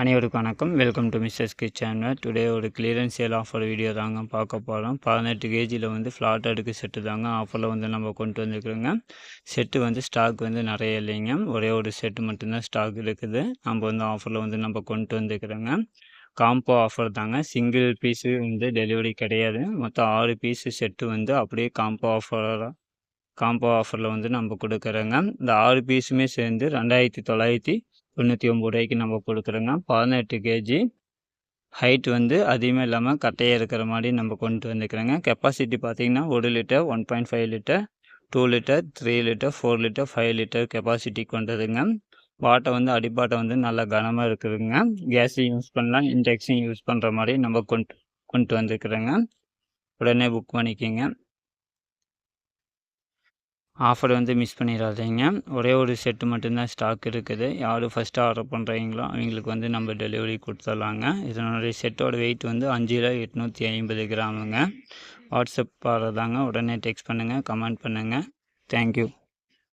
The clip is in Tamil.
அனைவருக்கும் வணக்கம். Welcome to mister's kitchen today ஒரு கிளியரன்ஸ் சேல் ஆஃபர் வீடியோ தாங்க பார்க்க போகிறோம் பதினெட்டு கேஜியில் வந்து ஃப்ளாட் அடுக்கு செட்டு தாங்க ஆஃபரில் வந்து நம்ம கொண்டு வந்துருக்குறோங்க. செட்டு வந்து ஸ்டாக் வந்து நிறைய இல்லைங்க. ஒரே ஒரு செட்டு மட்டும்தான் ஸ்டாக் இருக்குது. நம்ம வந்து ஆஃபரில் வந்து நம்ம கொண்டு வந்துருக்குறோங்க. காம்போ ஆஃபர் தாங்க. சிங்கிள் பீஸு வந்து டெலிவரி கிடையாது. மொத்தம் ஆறு பீஸு செட்டு வந்து அப்படியே காம்போ ஆஃபராக காம்போ ஆஃபரில் வந்து நம்ம கொடுக்குறோங்க. இந்த ஆறு பீஸுமே சேர்ந்து ரெண்டாயிரத்தி தொள்ளாயிரத்தி தொண்ணூற்றி ஒம்பது ரூபாய்க்கு நம்ம கொடுக்குறோங்க. பதினெட்டு கேஜி ஹைட் வந்து அதிகமாக இல்லாமல் கட்டையாக இருக்கிற மாதிரி நம்ம கொண்டு வந்துக்கிறோங்க. கெப்பாசிட்டி பார்த்திங்கன்னா ஒரு litre one point five litre two litre three litre four litre five litre capacity கொண்டதுங்க. பாட்டை வந்து அடிப்பாட்டை வந்து நல்லா கனமாக இருக்குதுங்க. கேஸையும் யூஸ் பண்ணலாம். இண்டக்ஷன் யூஸ் பண்ணுற மாதிரி நம்ம கொண்டு கொண்டு வந்துக்கிறோங்க. உடனே புக் பண்ணிக்கோங்க. ஆஃபர் வந்து மிஸ் பண்ணிடாதீங்க ஒரே ஒரு செட்டு மட்டும்தான் ஸ்டாக் இருக்குது. யார் ஃபஸ்ட்டு ஆர்டர் பண்ணுறீங்களோ அவங்களுக்கு வந்து நம்ம டெலிவரி கொடுத்துடலாங்க. இதனுடைய செட்டோட வெயிட் வந்து அஞ்சு கிலோ எட்நூற்றி ஐம்பது கிராமுங்க. வாட்ஸ்அப் பாடுறதாங்க உடனே டெக்ஸ்ட் பண்ணுங்கள் கமெண்ட் பண்ணுங்கள் தேங்க்யூ